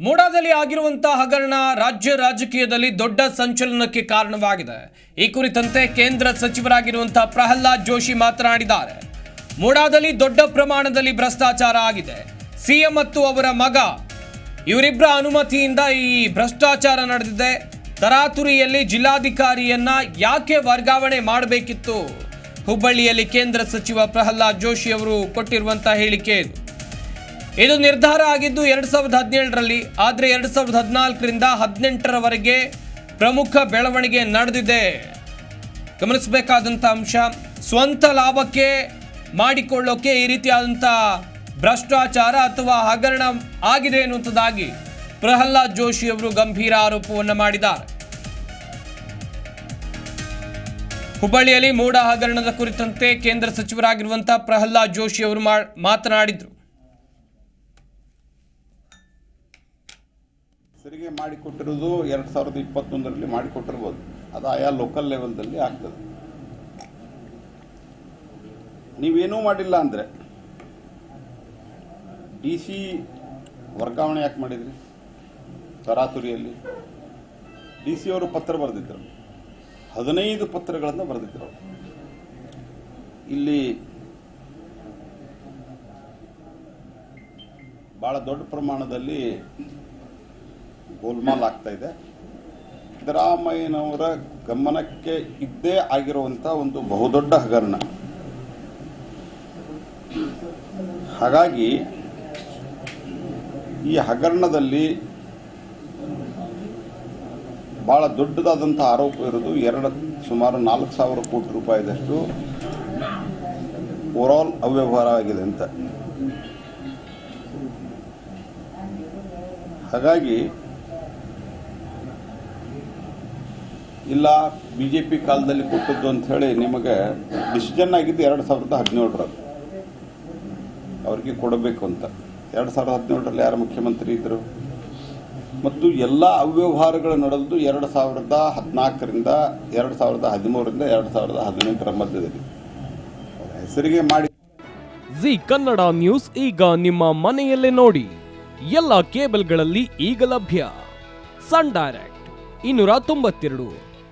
ಮೂಡಾದಲ್ಲಿ ಆಗಿರುವಂತಹ ಹಗರಣ ರಾಜ್ಯ ರಾಜಕೀಯದಲ್ಲಿ ದೊಡ್ಡ ಸಂಚಲನಕ್ಕೆ ಕಾರಣವಾಗಿದೆ. ಈ ಕುರಿತಂತೆ ಕೇಂದ್ರ ಸಚಿವರಾಗಿರುವಂತಹ ಪ್ರಹ್ಲಾದ್ ಜೋಶಿ ಮಾತನಾಡಿದ್ದಾರೆ. ಮೂಡಾದಲ್ಲಿ ದೊಡ್ಡ ಪ್ರಮಾಣದಲ್ಲಿ ಭ್ರಷ್ಟಾಚಾರ ಆಗಿದೆ. ಸಿಎಂ ಮತ್ತು ಅವರ ಮಗ, ಇವರಿಬ್ಬರ ಅನುಮತಿಯಿಂದ ಈ ಭ್ರಷ್ಟಾಚಾರ ನಡೆದಿದೆ. ತರಾತುರಿಯಲ್ಲಿ ಜಿಲ್ಲಾಧಿಕಾರಿಯನ್ನ ಯಾಕೆ ವರ್ಗಾವಣೆ ಮಾಡಬೇಕಿತ್ತು? ಹುಬ್ಬಳ್ಳಿಯಲ್ಲಿ ಕೇಂದ್ರ ಸಚಿವ ಪ್ರಹ್ಲಾದ್ ಜೋಶಿ ಅವರು ಕೊಟ್ಟಿರುವಂತಹ ಹೇಳಿಕೆ ಇದು. ಇದು ನಿರ್ಧಾರ ಆಗಿದ್ದು ಎರಡ್ ಸಾವಿರದ ಹದಿನೇಳರಲ್ಲಿ, ಆದರೆ ಎರಡ್ ಸಾವಿರದ ಹದಿನಾಲ್ಕರಿಂದ ಹದಿನೆಂಟರವರೆಗೆ ಪ್ರಮುಖ ಬೆಳವಣಿಗೆ ನಡೆದಿದೆ. ಗಮನಿಸಬೇಕಾದಂಥ ಅಂಶ, ಸ್ವಂತ ಲಾಭಕ್ಕೆ ಮಾಡಿಕೊಳ್ಳೋಕೆ ಈ ರೀತಿಯಾದಂಥ ಭ್ರಷ್ಟಾಚಾರ ಅಥವಾ ಹಗರಣ ಆಗಿದೆ ಎನ್ನುವಂಥದ್ದಾಗಿ ಪ್ರಹ್ಲಾದ್ ಜೋಶಿ ಅವರು ಗಂಭೀರ ಆರೋಪವನ್ನು ಮಾಡಿದ್ದಾರೆ. ಹುಬ್ಬಳ್ಳಿಯಲ್ಲಿ ಮೂಡ ಹಗರಣದ ಕುರಿತಂತೆ ಕೇಂದ್ರ ಸಚಿವರಾಗಿರುವಂಥ ಪ್ರಹ್ಲಾದ್ ಜೋಶಿ ಅವರು ಮಾತನಾಡಿದರು ಮಾತನಾಡಿದ್ರು. ಹೆಸರಿಗೆ ಮಾಡಿಕೊಟ್ಟಿರೋದು ಎರಡು ಸಾವಿರದ ಇಪ್ಪತ್ತೊಂದರಲ್ಲಿ ಮಾಡಿಕೊಟ್ಟಿರ್ಬೋದು. ಅದು ಆಯಾ ಲೋಕಲ್ ಲೆವೆಲ್ದಲ್ಲಿ ಆಗ್ತದೆ. ನೀವೇನೂ ಮಾಡಿಲ್ಲ ಅಂದರೆ ಡಿ ಸಿ ವರ್ಗಾವಣೆ ಯಾಕೆ ಮಾಡಿದ್ರಿ? ತರಾತುರಿಯಲ್ಲಿ. ಡಿ ಸಿ ಅವರು ಪತ್ರ ಬರೆದಿದ್ದರು ಹದಿನೈದು ಪತ್ರಗಳನ್ನು ಬರೆದಿದ್ದರು ಇಲ್ಲಿ ಭಾಳ ದೊಡ್ಡ ಪ್ರಮಾಣದಲ್ಲಿ ಗೋಲ್ಮಾಲ್ ಆಗ್ತಾ ಇದೆ. ಸಿದ್ದರಾಮಯ್ಯನವರ ಗಮನಕ್ಕೆ ಇದ್ದೇ ಆಗಿರುವಂಥ ಒಂದು ಬಹುದೊಡ್ಡ ಹಗರಣ. ಹಾಗಾಗಿ ಈ ಹಗರಣದಲ್ಲಿ ಭಾಳ ದೊಡ್ಡದಾದಂಥ ಆರೋಪ ಇರೋದು ಎರಡು, ಸುಮಾರು ನಾಲ್ಕು ಸಾವಿರ ಕೋಟಿ ರೂಪಾಯಿದಷ್ಟು ಓವರಾಲ್ ಅವ್ಯವಹಾರ ಆಗಿದೆ ಅಂತ. ಹಾಗಾಗಿ ಇಲ್ಲ ಬಿ ಜೆ ಪಿ ಕಾಲದಲ್ಲಿ ಕೊಟ್ಟದ್ದು ಅಂತ ಹೇಳಿ ನಿಮಗೆ ಡಿಸಿಷನ್ ಆಗಿದ್ದು ಎರಡು ಸಾವಿರದ ಹದಿನೇಳರಲ್ಲಿ ಅವ್ರಿಗೆ ಕೊಡಬೇಕು ಅಂತ. ಎರಡು ಸಾವಿರದ ಹದಿನೇಳರಲ್ಲಿ ಯಾರು ಮುಖ್ಯಮಂತ್ರಿ ಇದ್ದರು? ಮತ್ತು ಎಲ್ಲ ಅವ್ಯವಹಾರಗಳು ನಡೆದು ಎರಡು ಸಾವಿರದ ಹದಿನಾಲ್ಕರಿಂದ, ಎರಡು ಸಾವಿರದ ಹದಿಮೂರರಿಂದ, ಎರಡು ಸಾವಿರದ ಹದಿನೆಂಟರ ಮಧ್ಯದಲ್ಲಿ. ಹೆಸರಿಗೆ ಮಾಡಿ. ಜಿ ಕನ್ನಡ ನ್ಯೂಸ್ ಈಗ ನಿಮ್ಮ ಮನೆಯಲ್ಲೇ ನೋಡಿ. ಎಲ್ಲ ಕೇಬಲ್ಗಳಲ್ಲಿ ಈಗ ಲಭ್ಯ. ಸನ್ ಡೈರೆಕ್ಟ್ ಇನ್ನೂರ ತೊಂಬತ್ತೆರಡು.